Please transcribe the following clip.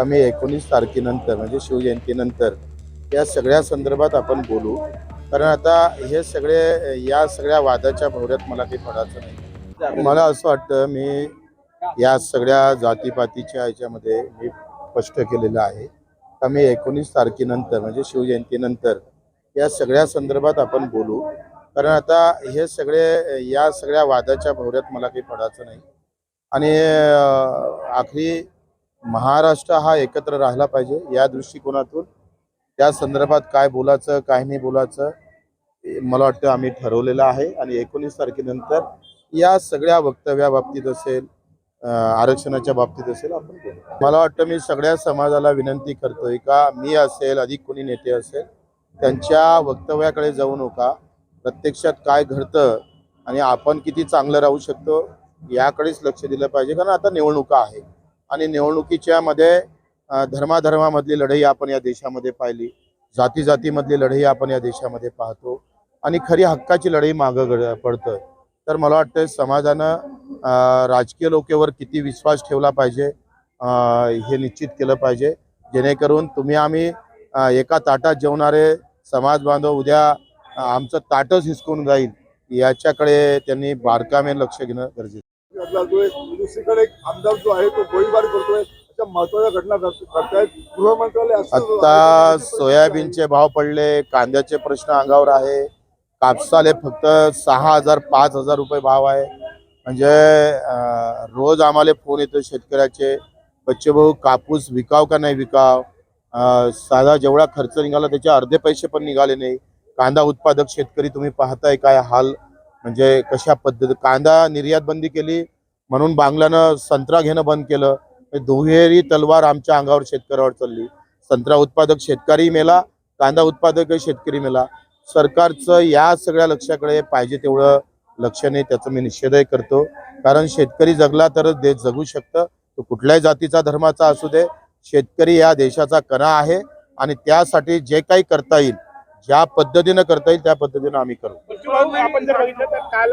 आम्ही एकोणीस तारखेनंतर म्हणजे शिवजयंतीनंतर या सगळ्या संदर्भात आपण बोलू. कारण आता हे सगळे या सगळ्या वादाच्या भोवऱ्यात मला काही पडायचं नाही. मला असं वाटतं मी या सगळ्या जातीपातीच्या ह्याच्यामध्ये मी स्पष्ट केलेलं आहे. का मी एकोणीस तारखेनंतर म्हणजे शिवजयंतीनंतर या सगळ्या संदर्भात आपण बोलू. कारण आता हे सगळे या सगळ्या वादाच्या भोवऱ्यात मला काही पडायचं नाही. आणि आखरी महाराष्ट्र हा एकत्र राहिला पाहिजे या दृष्टिकोनातून. त्या संदर्भात काय बोलायचं काय नाही बोलायचं मला वाटतं आम्ही ठरवलेलं आहे. आणि एकोणीस तारखेनंतर या सगळ्या वक्तव्याबाबतीत असेल आरक्षणाच्या बाबतीत असेल आपण मला वाटतं मी सगळ्या समाजाला विनंती करतोय का मी असेल अधिक कोणी नेते असेल त्यांच्या वक्तव्याकडे जाऊ नका. प्रत्यक्षात काय घडतं आणि आपण किती चांगलं राहू शकतो याकडेच लक्ष दिलं पाहिजे. कारण आता निवडणुका आहे आणि निवडणुकीच्या मध्ये धर्माधर्मामधली लढाई आपण या देशामध्ये पाहिली. जाती जातीमधली लढाई आपण या देशामध्ये पाहतो. आणि खरी हक्काची लढाई मागं पडतं तर मला वाटतं समाजानं राजकीय लोकेवर किती विश्वास ठेवला पाहिजे हे निश्चित केलं पाहिजे. जेणेकरून तुम्ही आम्ही एका ताटात जेवणारे समाज बांधव उद्या आमचं ताटच हिसकून जाईल. याच्याकडे त्यांनी बारकामे लक्ष घेणं गरजेचं आहे. दुसरीकडे एक आमदार जो आहे तो गोळीबार करतोय. अशा महत्त्वाच्या घटना घडतायत. गृहमंत्रालय आता सोयाबीनचे भाव पडले कांद्याचे प्रश्न अंगावर आहे. कापसाले फक्त सहा हजार पाच हजार रुपये भाव आहे. म्हणजे रोज आम्हाला फोन येतो शेतकऱ्याचे बच्चे भाऊ कापूस विकाव का नाही विकाव? साधा जेवढा खर्च निघाला त्याचे अर्धे पैसे पण निघाले नाही. कांदा उत्पादक शेतकरी तुम्ही पाहताय काय हाल? म्हणजे कशा पद्धती कांदा निर्यात बंदी केली म्हणून बांगलानं संत्रा घेणं बंद केलं. दुहेरी तलवार आमच्या अंगावर शेतकऱ्यावर चालली. संत्रा उत्पादक शेतकरी मेला कांदा उत्पादक शेतकरी मेला. सरकारचं या सगळ्या लक्षाकडे पाहिजे तेवढं लक्ष नाही त्याचा मी निषेधही करतो. कारण शेतकरी जगला तरच देश जगू शकतं. तो कुठल्याही जातीचा धर्माचा असू दे शेतकरी या देशाचा कणा आहे आणि त्यासाठी जे काही करता येईल ज्या पद्धतीनं करता येईल त्या पद्धतीनं आम्ही करू. आपण जर बघितलं तर काल